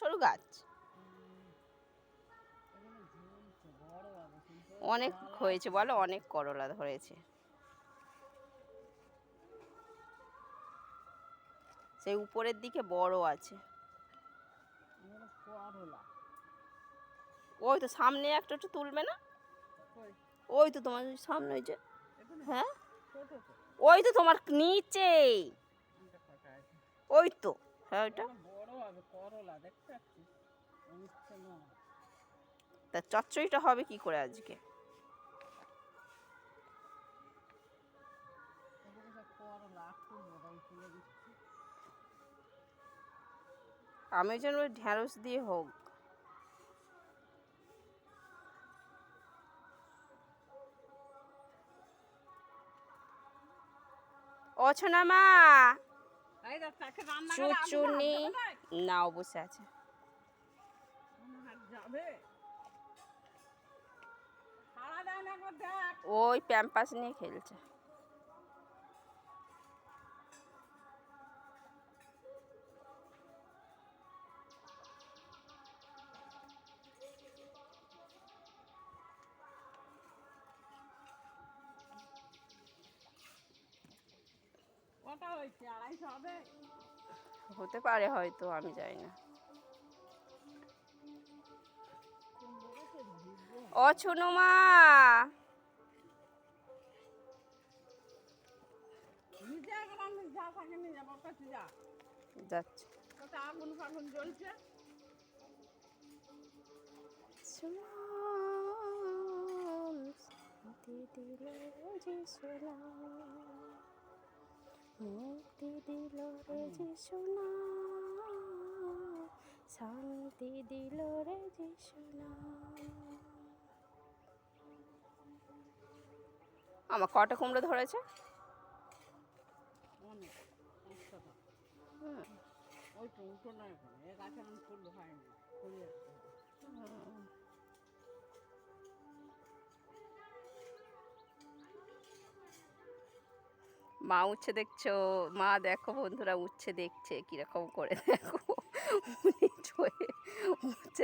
সরু গাছ। অনেক হয়েছে, বলো অনেক করলা ধরেছে। সেই উপরের দিকে বড় আছে। ওই তো সামনে একটা একটু তুলবে না? ওই তো তোমার সামনে ওই যে হ্যাঁ? ওই তো তোমার নিচে ওই তো হ্যাঁ ওইটা? হবে করলা দেখতে পাচ্ছিস? উঠছে না তা চচ্চড়িটা হবে কি করে আজকে? আমি যেন ঢ্যাঁড়স দিয়ে হোক। ও ছোনা মা চুচুনি? নাও বসে আছে। ওই প্যাম্পাস নিয়ে খেলছে। হতে পারে হয়তো আমি জানি না। ও ছুনু মা নিজে গেলাম যা থাকে নিয়ে যাব কাছে যা। যাচ্ছে। আগুন ফাগুন জ্বলছে। মুক্তি দিল রে যে সোনা শান্তি দিল রে যে সোনা আমার কটা কুমড়ো ধরেছে? হুম ওই তো উঠো না এখানে এ গাছে আমি ফুল হয়নি ফুল মা উচ্ছে দেখছ মা দেখো বন্ধুরা উচ্ছে দেখছে কীরকম করে দেখো। উনি উচ্ছে